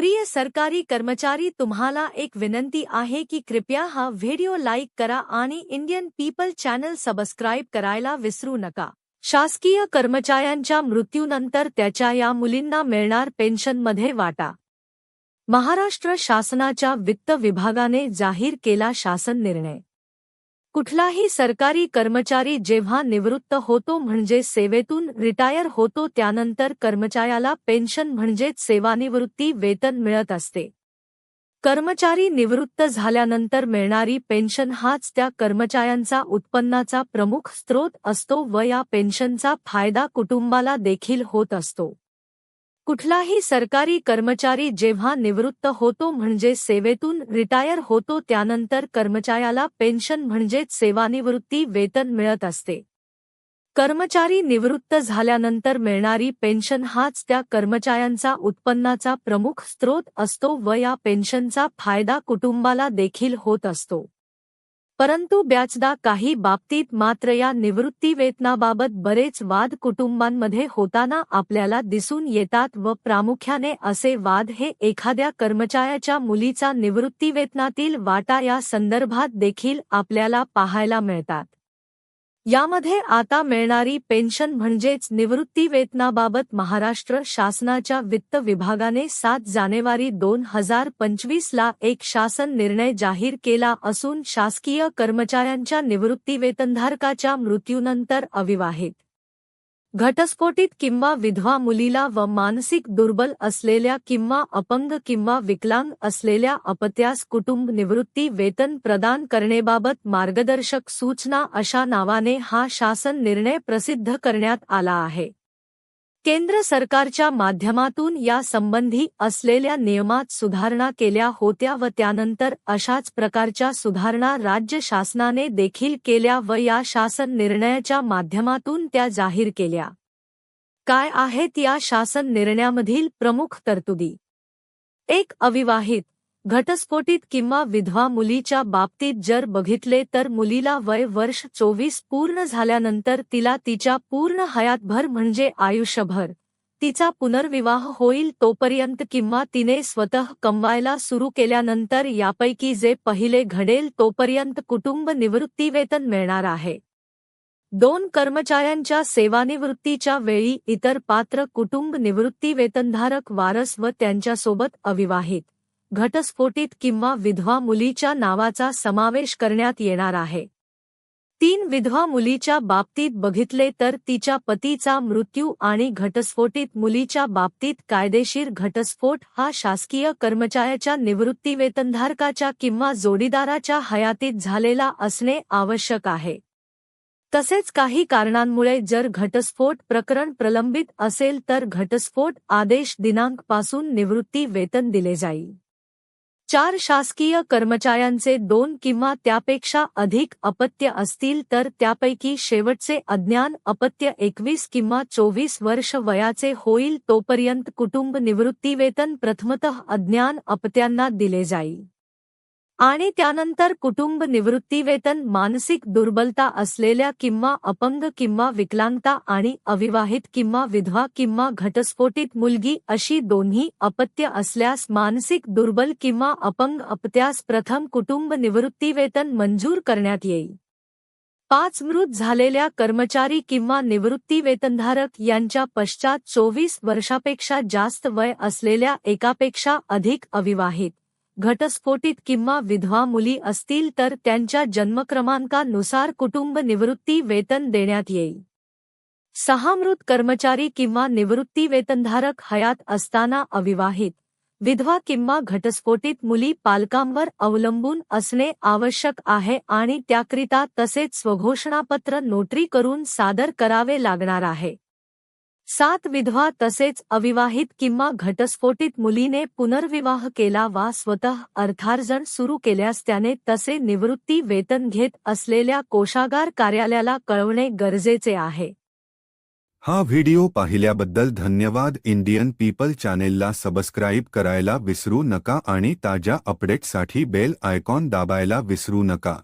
प्रिय सरकारी कर्मचारी, तुम्हाला एक विनंती आहे की कृपया हा व्हिडिओ लाईक करा आणि इंडियन पीपल चॅनल सबस्क्राईब करायला विसरू नका. शासकीय कर्मचाऱ्यांच्या मृत्यूनंतर त्याच्या या मुलींना मिळणार पेन्शनमध्ये वाटा. महाराष्ट्र शासनाच्या वित्त विभागाने जाहीर केला शासन निर्णय. कुठलाही सरकारी कर्मचारी जेव्हा निवृत्त होतो म्हणजे सेवेतून रिटायर होतो त्यानंतर कर्मचाऱ्याला पेन्शन म्हणजेच सेवानिवृत्ती वेतन मिळत असते. कर्मचारी निवृत्त झाल्यानंतर मिळणारी पेन्शन हाच त्या कर्मचाऱ्यांचा उत्पन्नाचा प्रमुख स्रोत असतो व या पेन्शनचा फायदा कुटुंबाला देखील होत असतो. कुठलाही सरकारी कर्मचारी जेव्हा निवृत्त होतो म्हणजे सेवेतून रिटायर होतो त्यानंतर कर्मचाऱ्याला पेन्शन म्हणजेच सेवानिवृत्ती वेतन मिळत असते. कर्मचारी निवृत्त झाल्यानंतर मिळणारी पेन्शन हाच त्या कर्मचाऱ्यांचा उत्पन्नाचा प्रमुख स्रोत असतो व या पेन्शनचा फायदा कुटुंबाला देखील होत असतो. परंतु ब्याचदा काही बाबतीत मात्र या निवृत्तीवेतनाबाबत बरेच वाद कुटुंबांमध्ये होताना आपल्याला दिसून येतात व प्रामुख्याने असे वाद हे एखाद्या कर्मचाऱ्याच्या मुलीचा निवृत्तीवेतनातील वाटा या संदर्भात देखील आपल्याला पाहायला मिळतात. यामध्ये आता मिळणारी पेन्शन म्हणजेच निवृत्ती वेतनाबाबत महाराष्ट्र शासनाच्या वित्त विभागाने सात जानेवारी दोन हजार पंचवीसला एक शासन निर्णय जाहीर केला असून शासकीय कर्मचाऱ्यांच्या निवृत्ती वेतनधारकाच्या मृत्यूनंतर अविवाहित. घटस्फोटित किंवा विधवा मुलीला व मानसिक दुर्बल असलेल्या किंवा अपंग किंवा विकलांग असलेल्या अपत्यास कुटुंब निवृत्ती वेतन प्रदान करणेबाबत मार्गदर्शक सूचना अशा नावाने हा शासन निर्णय प्रसिद्ध करण्यात आला आहे. केंद्र सरकारच्या माध्यमातून या संबंधी असलेल्या नियमात सुधारणा केल्या होत्या व त्यानंतर अशाच प्रकारच्या सुधारणा राज्य शासनाने देखील केल्या व या शासन निर्णयाच्या माध्यमातून त्या जाहीर केल्या. काय आहेत या शासन निर्णयामधील प्रमुख तरतुदी? एक अविवाहित घटस्फोटित किंवा विधवा मुलीच्या बाबतीत जर बघितले तर मुलीला वय वर्ष चोवीस पूर्ण झाल्यानंतर तिला तिच्या पूर्ण हयातभर म्हणजे आयुष्यभर तिचा पुनर्विवाह होईल तोपर्यंत किंवा तिने स्वतः कमवायला सुरू केल्यानंतर यापैकी जे पहिले घडेल तोपर्यंत कुटुंब निवृत्तीवेतन मिळणार आहे. दोन कर्मचाऱ्यांच्या सेवानिवृत्तीच्या वेळी इतर पात्र कुटुंब निवृत्तीवेतनधारक वारस व त्यांच्यासोबत अविवाहित. घटस्फोटित किंवा विधवा मुलीच्या नावाचा समावेश करण्यात येणार आहे. तीन विधवा मुलीच्या बाबतीत बघितले तर तिच्या पतीचा मृत्यू आणि घटस्फोटित मुलीच्या बाबतीत कायदेशीर घटस्फोट हा शासकीय कर्मचाऱ्याच्या निवृत्तीवेतनधारकाच्या किंवा जोडीदाराच्या हयातीत झालेला असणे आवश्यक आहे. तसेच काही कारणांमुळे जर घटस्फोट प्रकरण प्रलंबित असेल तर घटस्फोट आदेश दिनांकपासून निवृत्ती वेतन दिले जाईल. चार शासकीय कर्मचाऱ्यांचे दोन किंवा त्यापेक्षा अधिक अपत्य असतील तर त्यापैकी शेवटचे अज्ञान अपत्य एकवीस किंवा चोवीस वर्ष वयाचे होईल तोपर्यंत कुटुंब निवृत्तीवेतन प्रथमतः अज्ञान अपत्यांना दिले जाईल. आणि त्यानंतर कुटुंब निवृत्तीवेतन मानसिक दुर्बलता असलेल्या किंवा अपंग किंवा विकलांगता आणि अविवाहित किंवा विधवा किंवा घटस्फोटित मुलगी अशी दोन्ही अपत्य असल्यास मानसिक दुर्बल किंवा अपंग अपत्यास प्रथम कुटुंब निवृत्तीवेतन मंजूर करण्यात येईल. पाच मृत झालेल्या कर्मचारी किंवा निवृत्तीवेतनधारक यांच्या पश्चात चोवीस वर्षापेक्षा जास्त वय असलेल्या एकापेक्षा अधिक अविवाहित. घटस्फोटित किंवा विधवा मुली असतील तर त्यांच्या जन्मक्रमांकानुसार कुटुंब निवृत्ती वेतन देण्यात येईल. सहा मृत कर्मचारी किंवा निवृत्ती वेतनधारक हयात असताना अविवाहित विधवा किंवा घटस्फोटित मुली पालकांवर अवलंबून असणे आवश्यक आहे आणि त्याकरिता तसेच स्वघोषणापत्र नोटरी करून सादर करावे लागणार आहे. सात विधवा तसेच अविवाहित किंवा घटस्फोटित मुलीने पुनर्विवाह केला वा स्वतः अर्थार्जन सुरू केल्यास त्याने तसे निवृत्ती वेतन घेत असलेल्या कोषागार कार्यालयाला कळवणे गरजेचे आहे. हा व्हिडिओ पाहिल्याबद्दल धन्यवाद. इंडियन पीपल चॅनेलला सबस्क्राईब करायला विसरू नका आणि ताज्या अपडेटसाठी बेल आयकॉन दाबायला विसरू नका.